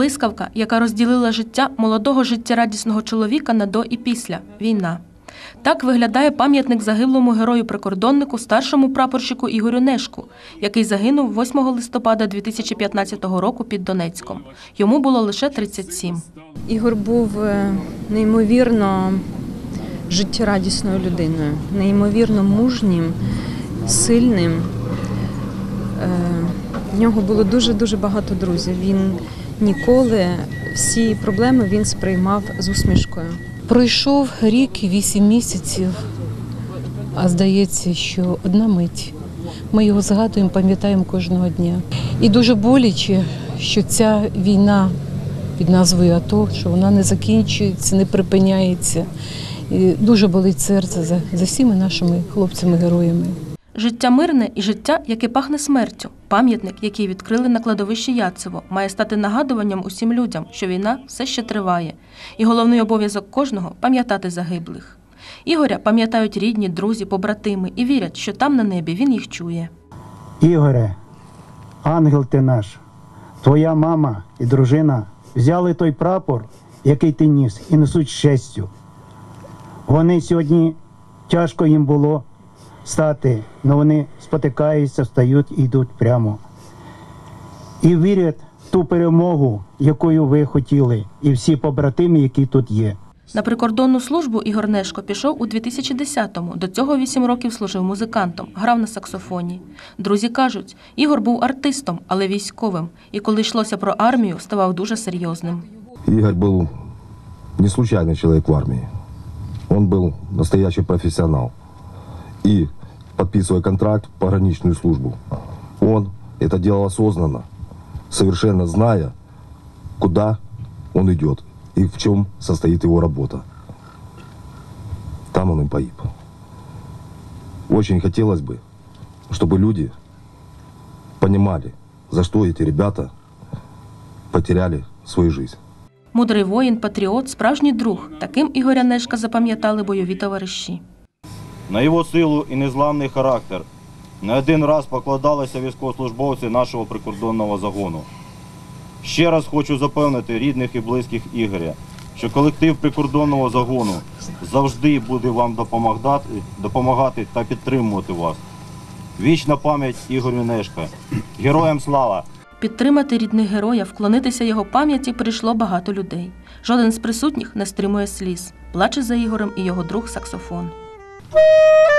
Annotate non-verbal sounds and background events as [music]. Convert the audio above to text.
Блискавка, яка розділила життя молодого життєрадісного чоловіка на до і після війна. Так виглядає пам'ятник загиблому герою-прикордоннику старшому прапорщику Ігорю Нешку, який загинув 8 листопада 2015 року під Донецьком. Йому було лише 37. Ігор був е, неймовірно життєрадісною людиною, неймовірно мужнім, сильним. Е, В нього було дуже-дуже багато друзів. Він ніколи всі проблеми він сприймав з усмішкою. Пройшов рік і вісім місяців, а здається, що одна мить. Ми його згадуємо, пам'ятаємо кожного дня. І дуже боляче, що ця війна під назвою АТО, що вона не закінчується, не припиняється. І дуже болить серце за, за всіми нашими хлопцями-героями. Життя мирне і життя, яке пахне смертю. Пам'ятник, який відкрили на кладовищі Яцево, має стати нагадуванням усім людям, що війна все ще триває, і головний обов'язок кожного пам'ятати загиблих. Ігоря пам'ятають рідні, друзі, побратими і вірять, що там на небі він їх чує. Ігоре, ангел ти наш, твоя мама і дружина взяли той прапор, який ти ніс, і несуть з честю. Вони сьогодні тяжко їм було стати, але вони спотикаються, встають і йдуть прямо. І вірять в ту перемогу, якою ви хотіли, і всі побратими, які тут є. На прикордонну службу Ігор Нешко пішов у 2010-му. До цього 8 років служив музикантом, грав на саксофоні. Друзі кажуть, Ігор був артистом, але військовим, і коли йшлося про армію, ставав дуже серйозним. Игорь был не случайный человек в армии. Он был настоящий профессионал. И, подписывая контракт в пограничную службу, он это делал осознанно, совершенно зная, куда он идет и в чем состоит его работа. Там он и погиб. Очень хотелось бы, чтобы люди понимали, за что эти ребята потеряли свою жизнь. Мудрий воїн, патріот, справжній друг. Таким Ігоря Нешка запам'ятали бойові товариші. На його силу і незламний характер не один раз покладалися військовослужбовці нашого прикордонного загону. Ще раз хочу запевнити рідних і близьких Ігоря, що колектив прикордонного загону завжди буде вам допомагати, допомагати та підтримувати вас. Вічна пам'ять Ігорю Нешка. Героям слава! Підтримати рідних героя, вклонитися його пам'яті прийшло багато людей. Жоден з присутніх не стримує сліз. Плаче за Ігорем і його друг саксофон. Woo! [laughs]